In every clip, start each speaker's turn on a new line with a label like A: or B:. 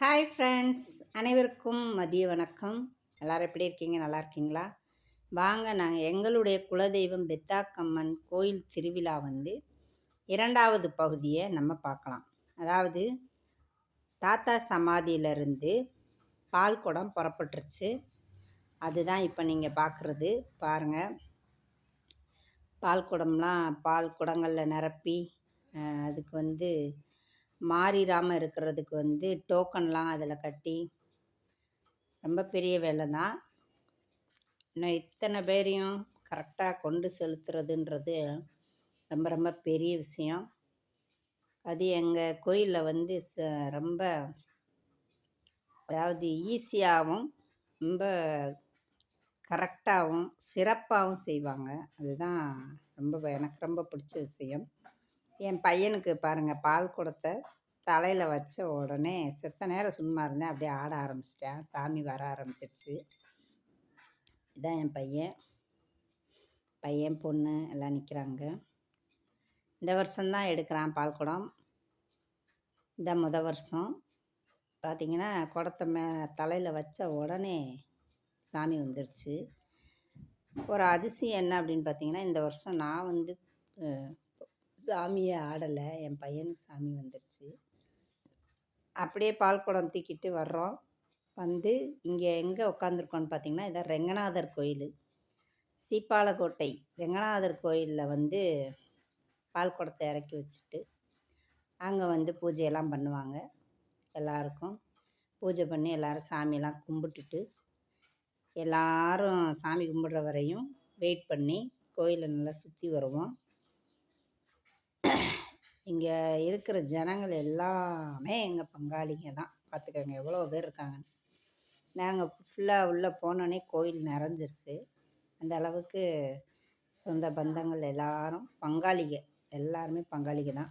A: hi friends அனைவருக்கும் மதிய வணக்கம் எல்லோரும் எப்படி இருக்கீங்க நல்லா இருக்கீங்களா வாங்க நாங்கள் எங்களுடைய குலதெய்வம் பெத்தாக்கம்மன் கோயில் திருவிழா வந்து இரண்டாவது பகுதியை நம்ம பார்க்கலாம் அதாவது தாத்தா சமாதியிலிருந்து பால் குடம் புறப்பட்டுருச்சு அதுதான் இப்போ நீங்கள் பார்க்குறது பாருங்கள் பால் குடம்லாம் பால் குடங்களில் நிரப்பி அதுக்கு வந்து மாறிடாமல் இருக்கிறதுக்கு வந்து டோக்கன்லாம் அதில் கட்டி ரொம்ப பெரிய வேலை தான் இன்னும் இத்தனை பேரையும் கரெக்டாக கொண்டு செலுத்துறதுன்றது ரொம்ப ரொம்ப பெரிய விஷயம் அது எங்கள் கோயிலில் வந்து ச ரொம்ப அதாவது ஈஸியாகவும் ரொம்ப கரெக்டாகவும் சிறப்பாகவும் செய்வாங்க அதுதான் ரொம்ப எனக்கு ரொம்ப பிடிச்ச விஷயம் என் பையனுக்கு பாருங்கள் பால் கொடுத்த தலையில் வச்ச உடனே செத்த நேரம் சும்மா இருந்தேன் அப்படியே ஆட ஆரம்பிச்சிட்டேன் சாமி வர ஆரம்பிச்சிருச்சு இதான் என் பையன் பையன் பொண்ணு எல்லாம் நிற்கிறாங்க இந்த வருஷம்தான் எடுக்கிறான் பால் குடம் இந்த முத வருஷம் பார்த்திங்கன்னா குடத்தை மே தலையில் வச்ச உடனே சாமி வந்துடுச்சு ஒரு அதிசயம் என்ன அப்படின்னு பார்த்திங்கன்னா இந்த வருஷம் நான் வந்து சாமியை ஆடலை என் பையனுக்கு சாமி வந்துடுச்சு அப்படியே பால் குடம் தூக்கிட்டு வர்றோம் வந்து இங்கே எங்கே உட்காந்துருக்கோன்னு பார்த்தீங்கன்னா இதான் ரெங்கநாதர் கோயில் சீப்பாலக்கோட்டை ரெங்கநாதர் கோயிலில் வந்து பால் குடத்தை இறக்கி வச்சுட்டு அங்கே வந்து பூஜையெல்லாம் பண்ணுவாங்க எல்லாருக்கும் பூஜை பண்ணி எல்லோரும் சாமியெல்லாம் கும்பிட்டுட்டு எல்லாரும் சாமி கும்பிட்ற வரையும் வெயிட் பண்ணி கோயிலை நல்லா சுற்றி வருவோம் இங்கே இருக்கிற ஜனங்கள் எல்லாமே எங்கள் பங்காளிங்க தான் பார்த்துக்கோங்க எவ்வளோ பேர் இருக்காங்கன்னு நாங்கள் ஃபுல்லாக உள்ளே போனோடனே கோயில் நிறைஞ்சிருச்சு அந்த அளவுக்கு சொந்த பந்தங்கள் எல்லாரும் பங்காளிக எல்லாருமே பங்காளிக தான்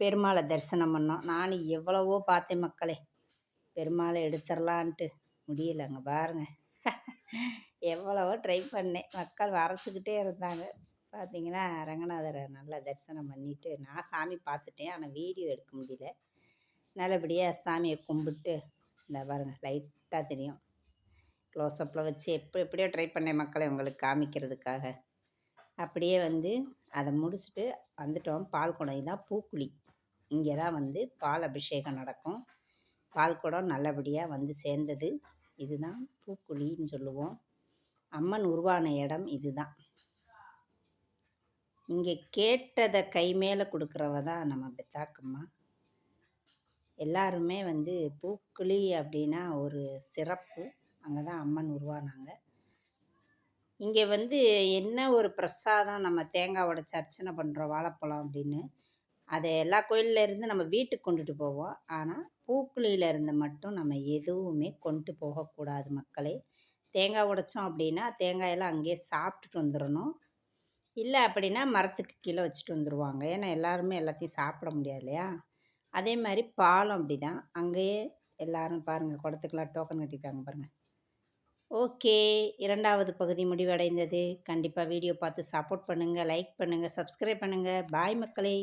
A: பெருமாளை தரிசனம் பண்ணோம் நான் எவ்வளவோ பார்த்தேன் மக்களே பெருமாளை எடுத்துடலான்ட்டு முடியலைங்க பாருங்கள் எவ்வளவோ ட்ரை பண்ணேன் மக்கள் வரைச்சிக்கிட்டே இருந்தாங்க பார்த்தீங்கன்னா ரங்கநாதரை நல்லா தரிசனம் பண்ணிவிட்டு நான் சாமி பார்த்துட்டேன் ஆனால் வீடியோ எடுக்க முடியல நல்லபடியாக சாமியை கும்பிட்டு இந்த பாருங்கள் லைட்டாக தெரியும் க்ளோஸ்அப்பில் வச்சு எப்போ எப்படியோ ட்ரை பண்ணேன் மக்களை உங்களுக்கு காமிக்கிறதுக்காக அப்படியே வந்து அதை முடிச்சுட்டு வந்துட்டோம் பால் குடம் தான் பூக்குழி இங்கே தான் வந்து பால் அபிஷேகம் நடக்கும் பால் குடம் நல்லபடியாக வந்து சேர்ந்தது இதுதான் பூக்குழின்னு சொல்லுவோம் அம்மன் உருவான இடம் இதுதான் இங்கே கேட்டதை கை மேலே கொடுக்குறவ தான் நம்ம பெத்தாக்கம்மா எல்லாருமே வந்து பூக்குழி அப்படின்னா ஒரு சிறப்பு அங்கே தான் அம்மன் உருவானாங்க இங்கே வந்து என்ன ஒரு பிரசாதம் நம்ம தேங்காய் உடச்சி அர்ச்சனை பண்ணுறோம் வாழைப்பழம் அப்படின்னு அதை எல்லா கோயிலில் இருந்து நம்ம வீட்டுக்கு கொண்டுட்டு போவோம் ஆனால் பூக்குழியில் இருந்து மட்டும் நம்ம எதுவுமே கொண்டு போகக்கூடாது மக்களே தேங்காய் உடைச்சோம் அப்படின்னா தேங்காயெல்லாம் அங்கேயே சாப்பிட்டுட்டு வந்துடணும் இல்லை அப்படின்னா மரத்துக்கு கீழே வச்சுட்டு வந்துடுவாங்க ஏன்னா எல்லாருமே எல்லாத்தையும் சாப்பிட முடியாது இல்லையா அதே மாதிரி பாலம் அப்படி தான் அங்கேயே எல்லாரும் பாருங்கள் குடத்துக்கெல்லாம் டோக்கன் கட்டியிருக்காங்க பாருங்கள் ஓகே இரண்டாவது பகுதி முடிவடைந்தது கண்டிப்பாக வீடியோ பார்த்து சப்போர்ட் பண்ணுங்கள் லைக் பண்ணுங்கள் சப்ஸ்கிரைப் பண்ணுங்கள் பாய் மக்களே